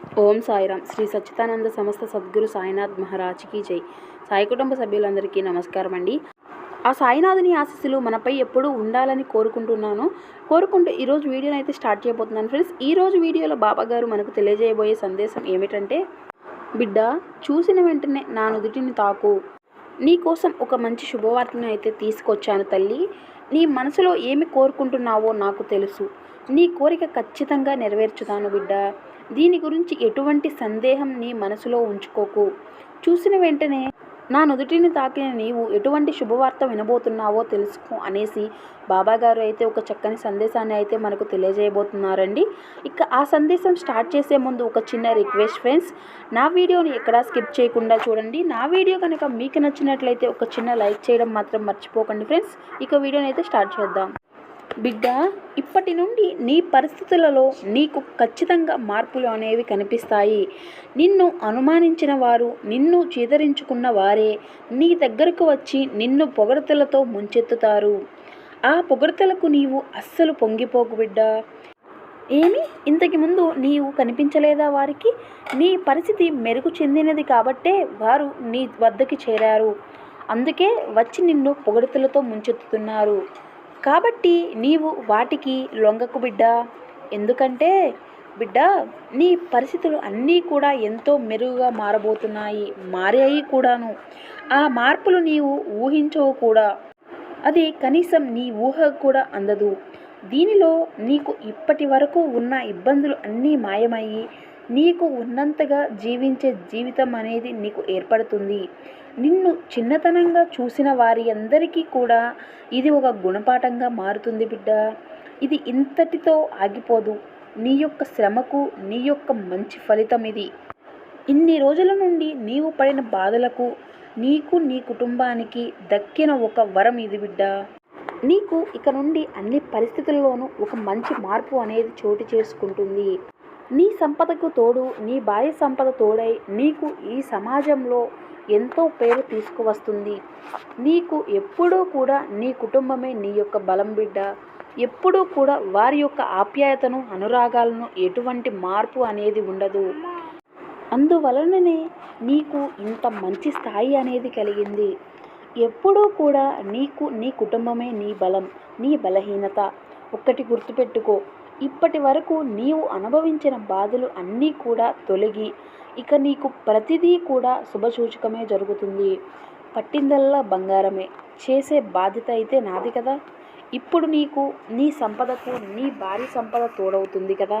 ఓం సాయిరామ్. శ్రీ సచ్చిదానంద సమస్త సద్గురు సాయినాథ్ మహారాజ్కి జై. సాయి కుటుంబ సభ్యులందరికీ నమస్కారం అండి ఆ సాయినాథుని ఆశీస్సులు మనపై ఎప్పుడూ ఉండాలని కోరుకుంటున్నాను. కోరుకుంటూ ఈరోజు వీడియోని అయితే స్టార్ట్ చేయబోతున్నాను ఫ్రెండ్స్. ఈరోజు వీడియోలో బాబా గారు మనకు తెలియజేయబోయే సందేశం ఏమిటంటే బిడ్డ చూసిన వెంటనే నా నుదుటిని తాకు. నీ కోసం ఒక మంచి శుభవార్తను అయితే తీసుకొచ్చాను తల్లి. నీ మనసులో ఏమి కోరుకుంటున్నావో నాకు తెలుసు. నీ కోరిక ఖచ్చితంగా నెరవేర్చుతాను బిడ్డ. దీని గురించి ఎటువంటి సందేహం నీ మనసులో ఉంచుకోకు. చూసిన వెంటనే నా నుదుటిని తాకిన నీవు ఎటువంటి శుభవార్త వినబోతున్నావో తెలుసుకో అనేసి బాబాగారు అయితే ఒక చక్కని సందేశాన్ని అయితే మనకు తెలియజేయబోతున్నారండి. ఇక ఆ సందేశం స్టార్ట్ చేసే ముందు ఒక చిన్న రిక్వెస్ట్ ఫ్రెండ్స్ నా వీడియోని ఎక్కడా స్కిప్ చేయకుండా చూడండి. నా వీడియో కనుక మీకు నచ్చినట్లయితే ఒక చిన్న లైక్ చేయడం మాత్రం మర్చిపోకండి ఫ్రెండ్స్. ఇక వీడియోని అయితే స్టార్ట్ చేద్దాం. బిడ్డ ఇప్పటి నుండి నీ పరిస్థితులలో నీకు ఖచ్చితంగా మార్పులు అనేవి కనిపిస్తాయి. నిన్ను అనుమానించిన వారు నిన్ను చీదరించుకున్న వారే నీ దగ్గరకు వచ్చి నిన్ను పొగడతలతో ముంచెత్తుతారు. ఆ పొగడతలకు నీవు అస్సలు పొంగిపోకు బిడ్డ. ఏమి? ఇంతకు ముందు నీవు కనిపించలేదా వారికి? నీ పరిస్థితి మెరుగు చెందినది కాబట్టే వారు నీ వద్దకి చేరారు. అందుకే వచ్చి నిన్ను పొగడతలతో ముంచెత్తుతున్నారు. కాబట్టి నీవు వాటికి లొంగకు బిడ్డ? ఎందుకంటే బిడ్డ నీ పరిస్థితులు అన్నీ కూడా ఎంతో మెరుగుగా మారబోతున్నాయి మారాయి కూడాను. ఆ మార్పులు నీవు ఊహించవు కూడా. అది కనీసం నీ ఊహకు కూడా అందదు. దీనిలో నీకు ఇప్పటి వరకు ఉన్న ఇబ్బందులు అన్నీ మాయమయ్యి నీకు ఉన్నంతగా జీవించే జీవితం అనేది నీకు ఏర్పడుతుంది. నిన్ను చిన్నతనంగా చూసిన వారి అందరికీ కూడా ఇది ఒక గుణపాఠంగా మారుతుంది బిడ్డ. ఇది ఇంతటితో ఆగిపోదు. నీ యొక్క శ్రమకు నీ యొక్క మంచి ఫలితం ఇది. ఇన్ని రోజుల నుండి నీవు పడిన బాధలకు నీకు నీ కుటుంబానికి దక్కిన ఒక వరం ఇది బిడ్డ. నీకు ఇక నుండి అన్ని పరిస్థితుల్లోనూ ఒక మంచి మార్పు అనేది చోటు చేసుకుంటుంది. నీ సంపదకు తోడు నీ భార్య సంపద తోడై నీకు ఈ సమాజంలో ఎంతో పేరు తీసుకువస్తుంది. నీకు ఎప్పుడూ కూడా నీ కుటుంబమే నీ యొక్క బలం బిడ్డ. ఎప్పుడూ కూడా వారి యొక్క ఆప్యాయతను అనురాగాలను ఎటువంటి మార్పు అనేది ఉండదు. అందువలననే నీకు ఇంత మంచి స్థాయి అనేది కలిగింది. ఎప్పుడూ కూడా నీకు నీ కుటుంబమే నీ బలం నీ బలహీనత. ఒక్కటి గుర్తుపెట్టుకో. ఇప్పటి వరకు నీవు అనుభవించిన బాధలు అన్నీ కూడా తొలగి ఇక నీకు ప్రతిదీ కూడా శుభసూచకమే జరుగుతుంది. పట్టిందల్లా బంగారమే. చేసే బాధ్యత అయితే నాది కదా. ఇప్పుడు నీకు నీ సంపదకు నీ భారీ సంపద తోడవుతుంది కదా.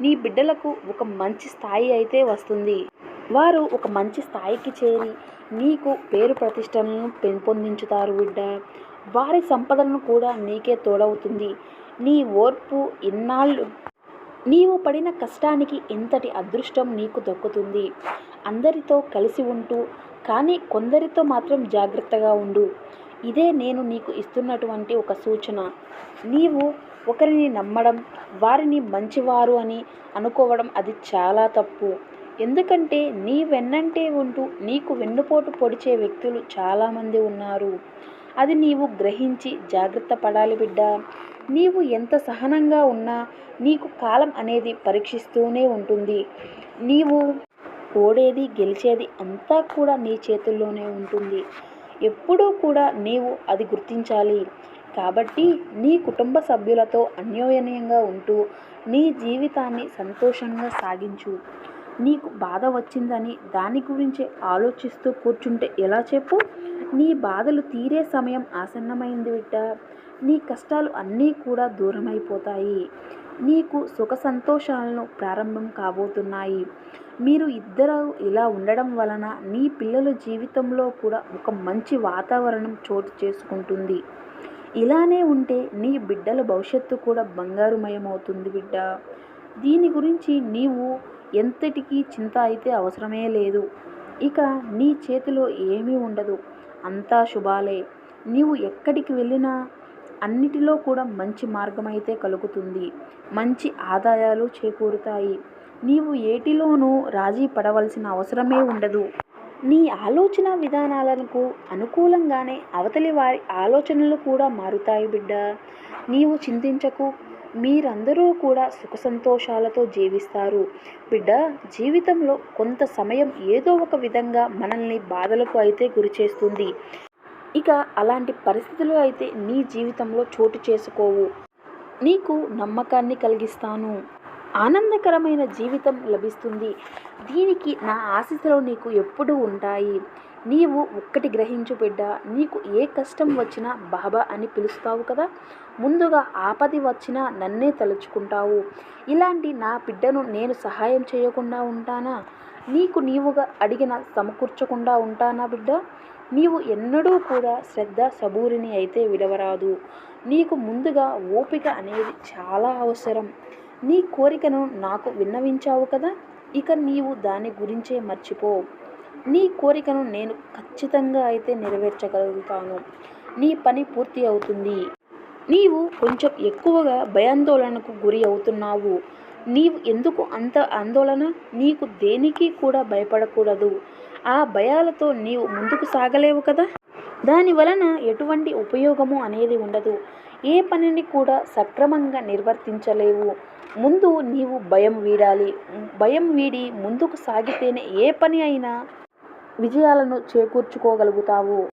నీ బిడ్డలకు ఒక మంచి స్థాయి అయితే వస్తుంది. వారు ఒక మంచి స్థాయికి చేరి నీకు పేరు ప్రతిష్టలను పెంపొందించుతారు బిడ్డ. వారి సంపదలను కూడా నీకే తోడవుతుంది. నీ ఓర్పు ఇన్నాళ్ళు నీవు పడిన కష్టానికి ఎంతటి అదృష్టం నీకు దక్కుతుంది. అందరితో కలిసి ఉంటూ కానీ కొందరితో మాత్రం జాగ్రత్తగా ఉండు. ఇదే నేను నీకు ఇస్తున్నటువంటి ఒక సూచన. నీవు ఒకరిని నమ్మడం వారిని మంచివారు అని అనుకోవడం అది చాలా తప్పు. ఎందుకంటే నీ వెన్నంటే ఉంటూ నీకు వెన్నుపోటు పొడిచే వ్యక్తులు చాలామంది ఉన్నారు. అది నీవు గ్రహించి జాగ్రత్త పడాలి బిడ్డ. నీవు ఎంత సహనంగా ఉన్నా నీకు కాలం అనేది పరీక్షిస్తూనే ఉంటుంది. నీవు ఓడేది గెలిచేది అంతా కూడా నీ చేతుల్లోనే ఉంటుంది. ఎప్పుడూ కూడా నీవు అది గుర్తించాలి. కాబట్టి నీ కుటుంబ సభ్యులతో అన్యోన్యంగా ఉంటూ నీ జీవితాన్ని సంతోషంగా సాగించు. నీకు బాధ వచ్చిందని దాని గురించి ఆలోచిస్తూ కూర్చుంటే ఎలా చెప్పు? నీ బాధలు తీరే సమయం ఆసన్నమైంది బిడ్డ. నీ కష్టాలు అన్నీ కూడా దూరమైపోతాయి. నీకు సుఖ సంతోషాలను ప్రారంభం కాబోతున్నాయి. మీరు ఇద్దరు ఇలా ఉండడం వలన నీ పిల్లల జీవితంలో కూడా ఒక మంచి వాతావరణం చోటు చేసుకుంటుంది. ఇలానే ఉంటే నీ బిడ్డల భవిష్యత్తు కూడా బంగారుమయమవుతుంది బిడ్డ. దీని గురించి నీవు ఎంతటికీ చింత అయితే అవసరమే లేదు. ఇక నీ చేతిలో ఏమీ ఉండదు. అంతా శుభాలే. నీవు ఎక్కడికి వెళ్ళినా అన్నిటిలో కూడా మంచి మార్గం అయితే కలుగుతుంది. మంచి ఆదాయాలు చేకూరుతాయి. నీవు ఏటిలోనూ రాజీ పడవలసిన అవసరమే ఉండదు. నీ ఆలోచన విధానాలకు అనుకూలంగానే అవతలి వారి ఆలోచనలు కూడా మారుతాయి బిడ్డ. నీవు చింతించకు. మీరందరూ కూడా సుఖ సంతోషాలతో జీవిస్తారు. బిడ్డ జీవితంలో కొంత సమయం ఏదో ఒక విధంగా మనల్ని బాధలకు అయితే గురి చేస్తుంది ఇక అలాంటి పరిస్థితులు అయితే నీ జీవితంలో చోటు చేసుకోవు. నీకు నమ్మకాన్ని కలిగిస్తాను. ఆనందకరమైన జీవితం లభిస్తుంది. దీనికి నా ఆశీస్సులు నీకు ఎప్పుడూ ఉంటాయి. నీవు ఒక్కటి గ్రహించు బిడ్డ నీకు ఏ కష్టం వచ్చినా బాబా అని పిలుస్తావు కదా? ముందుగా ఆపది వచ్చినా నన్నే తలుచుకుంటావు. ఇలాంటి నా బిడ్డను నేను సహాయం చేయకుండా ఉంటానా? నీకు నీవుగా అడిగిన సమకూర్చకుండా ఉంటానా బిడ్డ? నీవు ఎన్నడూ కూడా శ్రద్ధ సబూరిని అయితే విడవరాదు. నీకు ముందుగా ఓపిక అనేది చాలా అవసరం. నీ కోరికను నాకు విన్నవించావు కదా? ఇక నీవు దాని గురించే మర్చిపో. నీ కోరికను నేను ఖచ్చితంగా అయితే నెరవేర్చగలుగుతాను. నీ పని పూర్తి అవుతుంది. నీవు కొంచెం ఎక్కువగా భయాందోళనకు గురి అవుతున్నావు. నీవు ఎందుకు అంత ఆందోళన? నీకు దేనికి కూడా భయపడకూడదు. ఆ భయాలతో నీవు ముందుకు సాగలేవు కదా? దాని వలన ఎటువంటి ఉపయోగము అనేది ఉండదు. ఏ పనిని కూడా సక్రమంగా నిర్వర్తించలేవు. ముందు నీవు భయం వీడాలి. భయం వీడి ముందుకు సాగితేనే ఏ పని అయినా విజయాలను చేకూర్చుకోగలుగుతావు.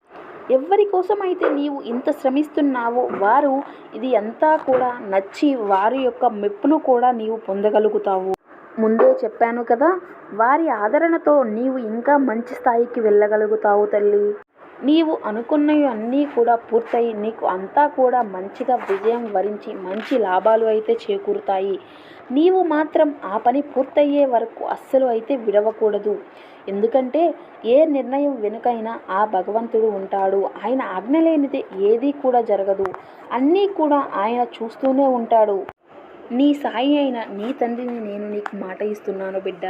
ఎవరి కోసమైతే నీవు ఇంత శ్రమిస్తున్నావో వారు ఇది అంతా కూడా నచ్చి వారి యొక్క మెప్పును కూడా నీవు పొందగలుగుతావు. ముందే చెప్పాను కదా వారి ఆదరణతో నీవు ఇంకా మంచి స్థాయికి వెళ్ళగలుగుతావు తల్లి. నీవు అనుకున్నవి అన్నీ కూడా పూర్తయి నీకు అంతా కూడా మంచిగా విజయం వరించి మంచి లాభాలు అయితే చేకూరుతాయి. నీవు మాత్రం ఆ పని పూర్తయ్యే వరకు అస్సలు అయితే విడవకూడదు. ఎందుకంటే ఏ నిర్ణయం వెనుకైనా ఆ భగవంతుడు ఉంటాడు. ఆయన ఆజ్ఞ లేనిదే ఏదీ కూడా జరగదు. అన్నీ కూడా ఆయన చూస్తూనే ఉంటాడు. నీ సాయి అయిన నీ తండ్రిని నేను నీకు మాట ఇస్తున్నాను బిడ్డ.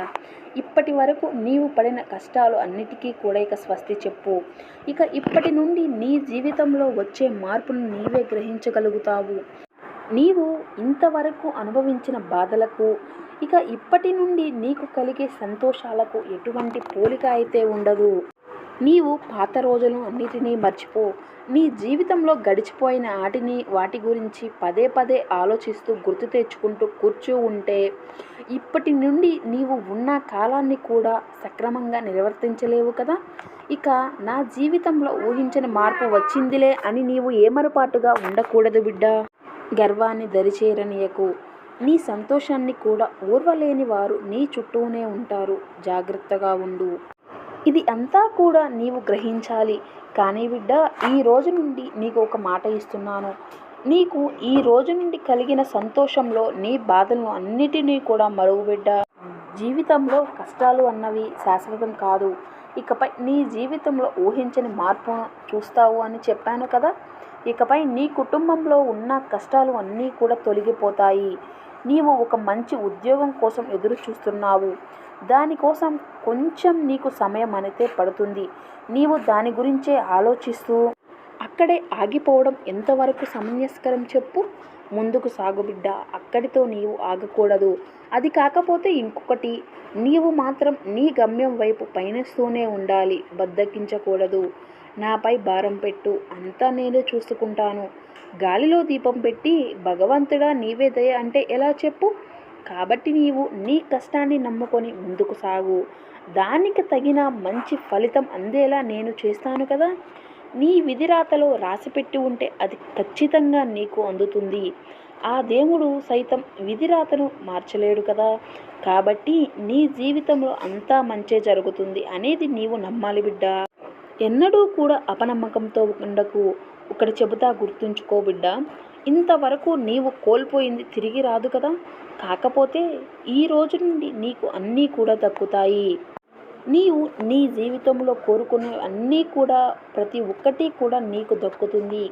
ఇప్పటి వరకు నీవు పడిన కష్టాలు అన్నిటికీ కూడా ఇక స్వస్తి చెప్పు. ఇక ఇప్పటి నుండి నీ జీవితంలో వచ్చే మార్పును నీవే గ్రహించగలుగుతావు. నీవు ఇంతవరకు అనుభవించిన బాధలకు ఇక ఇప్పటి నుండి నీకు కలిగే సంతోషాలకు ఎటువంటి పోలిక అయితే ఉండదు. నీవు పాత రోజులు అన్నిటినీ మర్చిపో. నీ జీవితంలో గడిచిపోయిన ఆటిని వాటి గురించి పదే పదే ఆలోచిస్తూ గుర్తు తెచ్చుకుంటూ కూర్చో ఉంటే ఇప్పటి నుండి నీవు ఉన్న కాలాన్ని కూడా సక్రమంగా నిర్వర్తించలేవు కదా? ఇక నా జీవితంలో ఊహించిన మార్పు వచ్చిందిలే అని నీవు ఏమరపాటుగా ఉండకూడదు బిడ్డ. గర్వాన్ని దరిచేరనీయకు. నీ సంతోషాన్ని కూడా ఓర్వలేని వారు నీ చుట్టూనే ఉంటారు. జాగ్రత్తగా ఉండు. ఇది అంతా కూడా నీవు గ్రహించాలి. కానీ బిడ్డ ఈ రోజు నుండి నీకు ఒక మాట ఇస్తున్నాను. నీకు ఈ రోజు నుండి కలిగిన సంతోషంలో నీ బాధలను అన్నిటినీ కూడా మరుగు బిడ్డ. జీవితంలో కష్టాలు అన్నవి శాశ్వతం కాదు. ఇకపై నీ జీవితంలో ఊహించని మార్పును చూస్తావు అని చెప్పాను కదా? ఇకపై నీ కుటుంబంలో ఉన్న కష్టాలు అన్నీ కూడా తొలగిపోతాయి. నీవు ఒక మంచి ఉద్యోగం కోసం ఎదురు చూస్తున్నావు దానికోసం కొంచెం నీకు సమయం అనేది పడుతుంది. నీవు దాని గురించే ఆలోచిస్తూ అక్కడే ఆగిపోవడం ఎంతవరకు సమంజస్కరం చెప్పు? ముందుకు సాగు బిడ్డ అక్కడితో నీవు ఆగకూడదు. అది కాకపోతే ఇంకొకటి నీవు మాత్రం నీ గమ్యం వైపు పయనిస్తూనే ఉండాలి బద్దకించకూడదు. నాపై భారం పెట్టు అంతా నేనే చూసుకుంటాను. గాలిలో దీపం పెట్టి భగవంతుడా నీవే దయ అంటే ఎలా చెప్పు? కాబట్టి నీవు నీ కష్టాన్ని నమ్ముకొని ముందుకు సాగు. దానికి తగిన మంచి ఫలితం అందేలా నేను చేస్తాను కదా. నీ విధిరాతలో రాసిపెట్టి ఉంటే అది ఖచ్చితంగా నీకు అందుతుంది. ఆ దేవుడు సైతం విధిరాతను మార్చలేడు కదా. కాబట్టి నీ జీవితంలో అంతా మంచే జరుగుతుంది అనేది నీవు నమ్మాలి బిడ్డ. ఎన్నడూ కూడా అపనమ్మకంతో ఉండకు. ఒకటి చెబుతా గుర్తుంచుకో బిడ్డ. ఇంతవరకు నీవు కోల్పోయింది తిరిగి రాదు కదా? కాకపోతే ఈ రోజు నుండి నీకు అన్నీ కూడా దక్కుతాయి. నీవు నీ జీవితంలో కోరుకునే అన్నీ కూడా ప్రతి ఒక్కటి కూడా నీకు దక్కుతుంది.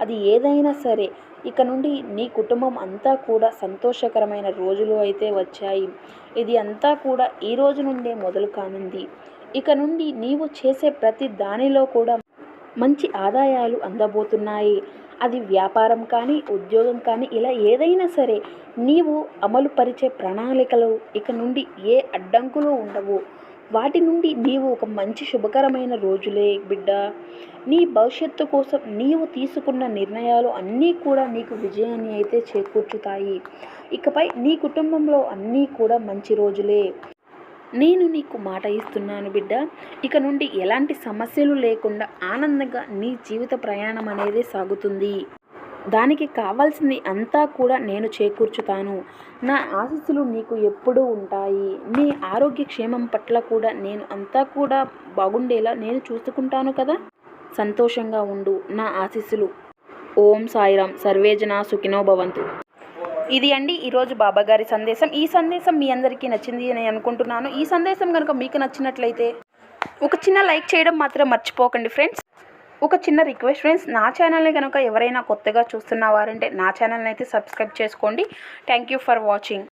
అది ఏదైనా సరే ఇక నుండి నీ కుటుంబం అంతా కూడా సంతోషకరమైన రోజులు అయితే వచ్చాయి. ఇది అంతా కూడా ఈ రోజు నుండే మొదలు కానుంది. ఇక నుండి నీవు చేసే ప్రతి దానిలో కూడా మంచి ఆదాయాలు అందబోతున్నాయి. అది వ్యాపారం కానీ ఉద్యోగం కానీ ఇలా ఏదైనా సరే నీవు అమలు పరిచే ప్రణాళికలు ఇక నుండి ఏ అడ్డంకులు ఉండవు. వాటి నుండి నీవు ఒక మంచి శుభకరమైన రోజులే బిడ్డ. నీ భవిష్యత్తు కోసం నీవు తీసుకున్న నిర్ణయాలు అన్నీ కూడా నీకు విజయాన్ని అయితే చేకూర్చుతాయి. ఇకపై నీ కుటుంబంలో అన్నీ కూడా మంచి రోజులే. నేను నీకు మాట ఇస్తున్నాను బిడ్డ. ఇక నుండి ఎలాంటి సమస్యలు లేకుండా ఆనందంగా నీ జీవిత ప్రయాణం అనేది సాగుతుంది. దానికి కావాల్సింది అంతా కూడా నేను చేకూర్చుతాను. నా ఆశీస్సులు నీకు ఎప్పుడూ ఉంటాయి. నీ ఆరోగ్య క్షేమం పట్ల కూడా నేను అంతా కూడా బాగుండేలా నేను చూసుకుంటాను కదా. సంతోషంగా ఉండు నా ఆశీస్సులు. ఓం సాయిరామ్. సర్వేజన సుఖినో భవంతు. ఇది అండి ఈరోజు బాబాగారి సందేశం. ఈ సందేశం మీ అందరికీ నచ్చింది అని అనుకుంటున్నాను. ఈ సందేశం కనుక మీకు నచ్చినట్లయితే ఒక చిన్న లైక్ చేయడం మాత్రం మర్చిపోకండి ఫ్రెండ్స్. ఒక చిన్న రిక్వెస్ట్ ఫ్రెండ్స్ నా ఛానల్ని కనుక ఎవరైనా కొత్తగా చూస్తున్న వారంటే నా ఛానల్ని అయితే సబ్స్క్రైబ్ చేసుకోండి. Thank you for watching.